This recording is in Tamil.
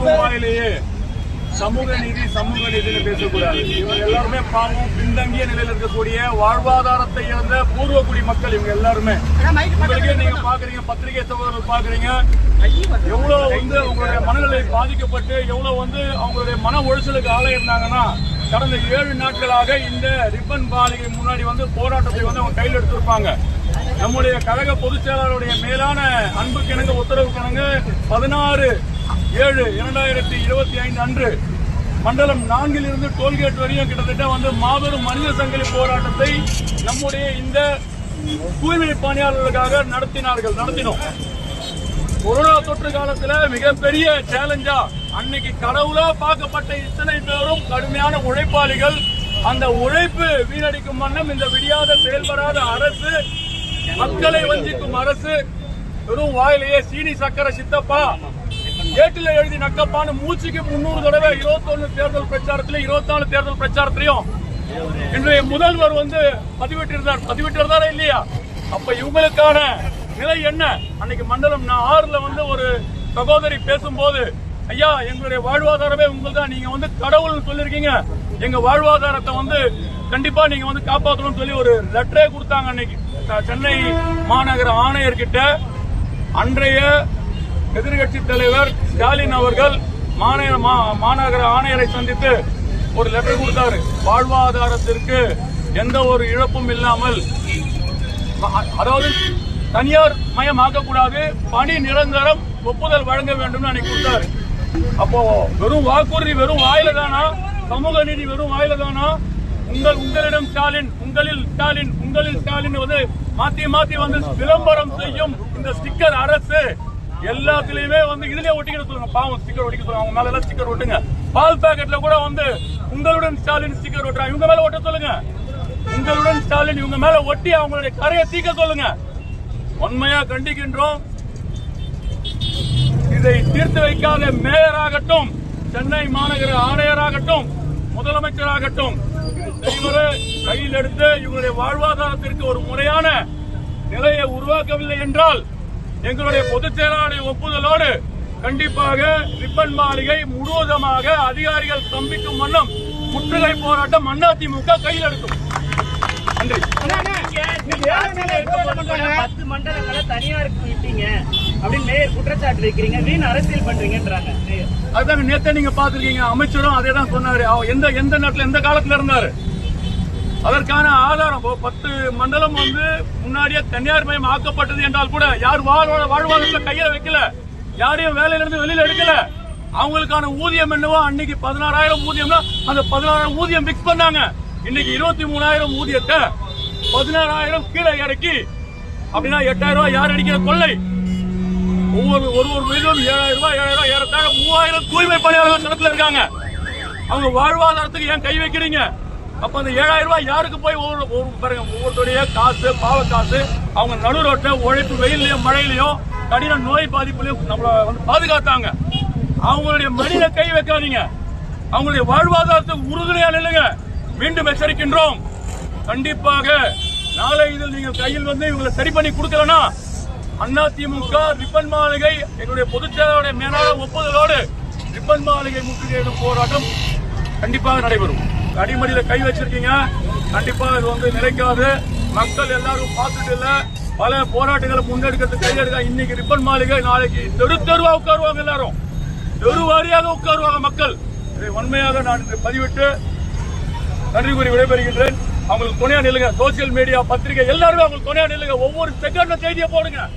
வாயிலேயே சமூக நீதி சமூக நீதினு பேசக்கூடாது. இவங்க எல்லாருமே பாவம் பின்தங்கிய நிலையில் இருக்கக்கூடிய வாழ்வாதாரத்தை இழந்த பூர்வக்குடி மக்கள் இவங்க எல்லாருமே. உங்களுக்கே நீங்க பாக்குறீங்க பத்திரிகை சகோதரர்கள் பாக்குறீங்க. எவ்வளவு வந்து அவங்களுடைய மனநிலை பாதிக்கப்பட்டு எவ்வளவு வந்து அவங்களுடைய மன உளைச்சலுக்கு ஆளாயிருந்தாங்கன்னா கடந்த ஏழு நாட்களாக இந்த ரிப்பன் மாளிகை முன்னாடி வந்து போராட்டத்தை வந்து அவங்க கையில் எடுத்திருப்பாங்க. நம்முடைய கழக பொதுச் செயலாளருடைய மேலான அன்புக்கு இணங்க உத்தரவு கிணங்க பதினாறு ஏழு இரண்டாயிரத்தி இருபத்தி ஐந்து அன்று மண்டலம் நான்கில் இருந்து டோல்கேட் வரையும் கிட்டத்தட்ட வந்து மாபெரும் மனித சங்கிலி போராட்டத்தை நம்முடைய இந்த தூய்மை பணியாளர்களுக்காக நடத்தினார்கள் நடத்தினோம். கொரோனா தொற்று காலத்தில் மிகப்பெரிய சேலஞ்சா அன்னைக்கு கடவுளா பார்க்கப்பட்ட இத்தனை பேரும் கடுமையான உழைப்பாளிகள். அந்த உழைப்பு வீணடிக்கும் வண்ணம் இந்த விடியாத செயல்படாத அரசு மக்களை வஞ்சிக்கும் அரசு வெறும் வாயிலேயே சீனி சக்கர சித்தப்பா ஏட்டில் எழுதி நக்கப்பான மூச்சுக்கு முன்னூறு தடவை இருபத்தொன்னு தேர்தல் பிரச்சாரத்திலும் இருபத்தி நாலு தேர்தல் பிரச்சாரத்திலையும் இன்றைய முதல்வர் வந்து பதிவிட்டிருந்தார். பதிவிட்டிருந்தாரா இல்லையா? அப்ப இவங்களுக்கான நிலை என்ன? அன்னைக்கு மண்டலம் நான் ஆறுல வந்து ஒரு சகோதரி பேசும்போது ஐயா எங்களுடைய வாழ்வாதாரமே உங்களுக்கு தான் நீங்க வந்து கடவுள்னு சொல்லிருக்கீங்க. எங்க வாழ்வாதாரத்தை வந்து கண்டிப்பா நீங்க வந்து காப்பாற்றணும்னு சொல்லி ஒரு லெட்டரே கொடுத்தாங்க அன்னைக்கு. சென்னை மாநகர ஆணையர்கிட்ட அன்றைய எதிர்கட்சி தலைவர் ஸ்டாலின் அவர்கள் மாநகர மா- மாநகர ஆணையரை சந்தித்து ஒரு லெட்டர் கொடுத்தாரு. வாழ்வாதாரத்திற்கு எந்த ஒரு இழப்பும் இல்லாமல் அதாவது தனியார் மயமாக்கக்கூடாது பணி நிரந்தரம் ஒப்புதல் வழங்க வேண்டும் அன்னைக்கு கொடுத்தாரு. அப்போ வெறும் வாக்குறுதி வெறும் வாயில தானா? சமூக நீதி வெறும் வாயில தானா? உங்கள் உங்களிடம் ஸ்டாலின் உங்களில் ஸ்டாலின் உங்களில் ஸ்டாலின் வந்து மாத்தி மாத்தி வந்து விளம்பரம் செய்யும் இந்த ஸ்டிக்கர் அரசு எல்லாத்துலயுமே வந்து இதுலயே ஒட்டிக்கிட்டு சொல்லுங்க. பாவம் ஸ்டிக்கர் ஒட்டிக்க சொல்லுங்க. அவங்க மேல எல்லாம் ஸ்டிக்கர் ஒட்டுங்க. பால் பேக்கெட்ல கூட வந்து உங்களுடன் ஸ்டாலின் ஸ்டிக்கர் ஒட்டுறாங்க இவங்க மேல ஒட்ட சொல்லுங்க. உங்களுடன் ஸ்டாலின் இவங்க மேல ஒட்டி அவங்களுடைய கரையை தீக்க சொல்லுங்க. உண்மையா கண்டிக்கின்றோம். இதை தீர்த்து வைக்காத மேயராகட்டும் சென்னை மாநகர ஆணையராகட்டும் முதலமைச்சராகட்டும் கையில் எடுத்து இவங்களுடைய வாழ்வாதாரத்திற்கு ஒரு முறையான நிலையை உருவாக்கவில்லை என்றால் எங்களுடைய பொதுச் செயலாளருடைய ஒப்புதலோடு கண்டிப்பாக ரிப்பன் மாளிகை முழுவதுமாக அதிகாரிகள் ஸ்தம்பிக்கும் வண்ணம் முற்றுகை போராட்டம் அதிமுக கையில் எடுக்கும். பத்து மண்டலங்களை தனியாருக்கு விட்டீங்க. அப்படின்னு மேயர் குற்றச்சாட்டு வைக்கிறீங்க. வீண் அரசியல் பண்றீங்கன்றாங்க அதுதாங்க நேத்தே நீங்க பாத்திருக்கீங்க அமைச்சரும் அதே தான் சொன்னாரு எந்த எந்த நேரத்துல எந்த காலத்துல இருந்தாரு? அதற்கான ஆதாரம் பத்து மண்டலம் வந்து முன்னாடியே தனியார் மயம் ஆக்கப்பட்டது என்றால் கூட யார் வாழ்வாழ வாழ்வாதாரத்துல கையில வைக்கல? யாரையும் வேலையிலிருந்து வெளியில எடுக்கல? அவங்களுக்கான ஊதியம் என்னவோ அன்னைக்கு பதினாறாயிரம் ஊதியம்னா அந்த பதினாறாயிரம் ஊதியம் பிக்ஸ் பண்ணாங்க. இன்னைக்கு இருபத்தி மூணாயிரம் ஊதியத்தை பதினாறாயிரம் கீழே இறக்கி அப்படின்னா எட்டாயிரம் ரூபாய் யார் அடிக்கிற கொள்ளை? ஒவ்வொரு ஒரு ஒரு மீதும் ஏழாயிரம் ரூபாய் ஏழாயிரம் ரூபாய் ஏறத்தாழ மூவாயிரம் தூய்மை பணியாளர்கள் இடத்துல இருக்காங்க. அவங்க வாழ்வாதாரத்துக்கு ஏன் கை வைக்கிறீங்க? அப்ப அந்த ஏழாயிரம் ரூபாய் யாருக்கு போய் ஒவ்வொரு ஒரு பாருங்க ஒவ்வொருத்தருடைய காசு பாவ காசு அவங்க நடு ரோட்ல உழைப்பு வெயிலையும் மழையிலையும் கடின நோய் பாதிப்புலையும் நம்மள வந்து பாதுகாத்தாங்க. அவங்களுடைய மனித கை வைக்காதீங்க. அவங்களுடைய வாழ்வாதாரத்துக்கு உறுதுணையா நில்லுங்க. மீண்டும் எச்சரிக்கின்றோம். கண்டிப்பாக நாளை இதில் நீங்கள் கையில் வந்து இவங்களை சரி பண்ணி கொடுக்கலனா திமுக ரிப்பன் மாளிகை எங்களுடைய பொதுச் செயலாளருடைய மேலான ஒப்புதலோடு ரிப்பன் மாளிகை முற்றுகையிடும் போராட்டம் கண்டிப்பாக நடைபெறும். அடிமடியில கை வச்சிருக்கீங்க. கண்டிப்பா இது வந்து நிலைக்காது. மக்கள் எல்லாரும் பார்த்துட்டு இல்ல. பல போராட்டங்களை முன்னெடுக்கிறதுக்கு கையில் எடுக்க இன்னைக்கு ரிப்பன் மாளிகை நாளைக்கு தெரு தெருவா உட்காருவாங்க எல்லாரும். தெரு வாரியாக உட்காருவாங்க மக்கள். இதை உண்மையாக நான் இன்று பதிவிட்டு நன்றி கூறி விடைபெறுகின்றேன். அவங்களுக்கு துணையா நில்லுங்க. சோசியல் மீடியா பத்திரிகை எல்லாருமே அவங்களுக்கு துணையா நில்லுங்க. ஒவ்வொரு செகண்ட் செய்தியை போடுங்க.